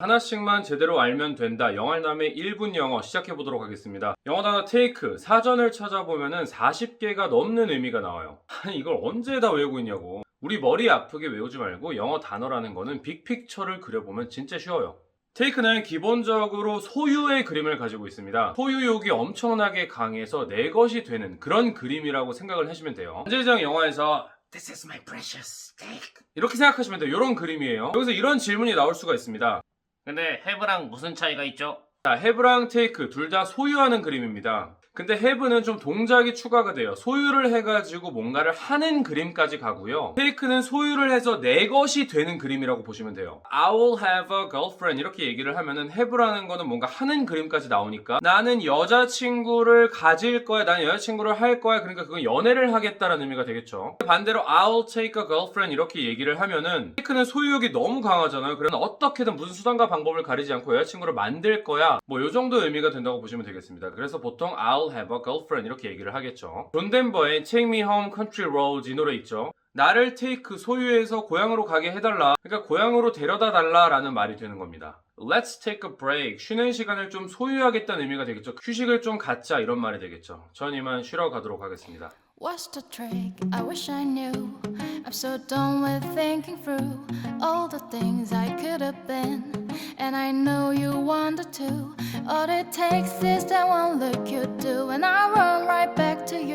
하나씩만 제대로 알면 된다. 영알남의 1분 영어 시작해 보도록 하겠습니다. 영어 단어 테이크 사전을 찾아보면은 40개가 넘는 의미가 나와요. 아니 이걸 언제 다 외우고 있냐고. 우리 머리 아프게 외우지 말고 영어 단어라는 거는 빅픽처를 그려보면 진짜 쉬워요. 테이크는 기본적으로 소유의 그림을 가지고 있습니다. 소유욕이 엄청나게 강해서 내 것이 되는 그런 그림이라고 생각을 하시면 돼요. 전제적 영화에서 This is my precious take 이렇게 생각하시면 돼요. 이런 그림이에요. 여기서 이런 질문이 나올 수가 있습니다. 근데 have랑 무슨 차이가 있죠? 자, have랑 take 둘다 소유하는 그림입니다. 근데 have는 좀 동작이 추가가 돼요. 소유를 해가지고 뭔가를 하는 그림까지 가고요. take는 소유를 해서 내 것이 되는 그림이라고 보시면 돼요. I will have a girlfriend 이렇게 얘기를 하면은 have라는 거는 뭔가 하는 그림까지 나오니까 나는 여자친구를 가질 거야. 나는 여자친구를 할 거야. 그러니까 그건 연애를 하겠다라는 의미가 되겠죠. 반대로 I'll take a girlfriend 이렇게 얘기를 하면은 take는 소유욕이 너무 강하잖아요. 그러면 어떻게든 무슨 수단과 방법을 가리지 않고 여자친구를 만들 거야. 뭐 요 정도 의미가 된다고 보시면 되겠습니다. 그래서 보통 I'll have a girlfriend 이렇게 얘기를 하겠죠. 존 덴버의 Take Me Home Country Roads 이 노래 있죠. 나를 테이크 소유해서 고향으로 가게 해달라. 그러니까 고향으로 데려다 달라라는 말이 되는 겁니다. Let's take a break. 쉬는 시간을 좀 소유하겠다는 의미가 되겠죠. 휴식을 좀 갖자 이런 말이 되겠죠. 전 이만 쉬러 가도록 하겠습니다. What's the trick? I wish I knew. I'm so done with thinking through all the things I could have been. And I know you wanted to. All it takes is that one look you do, and I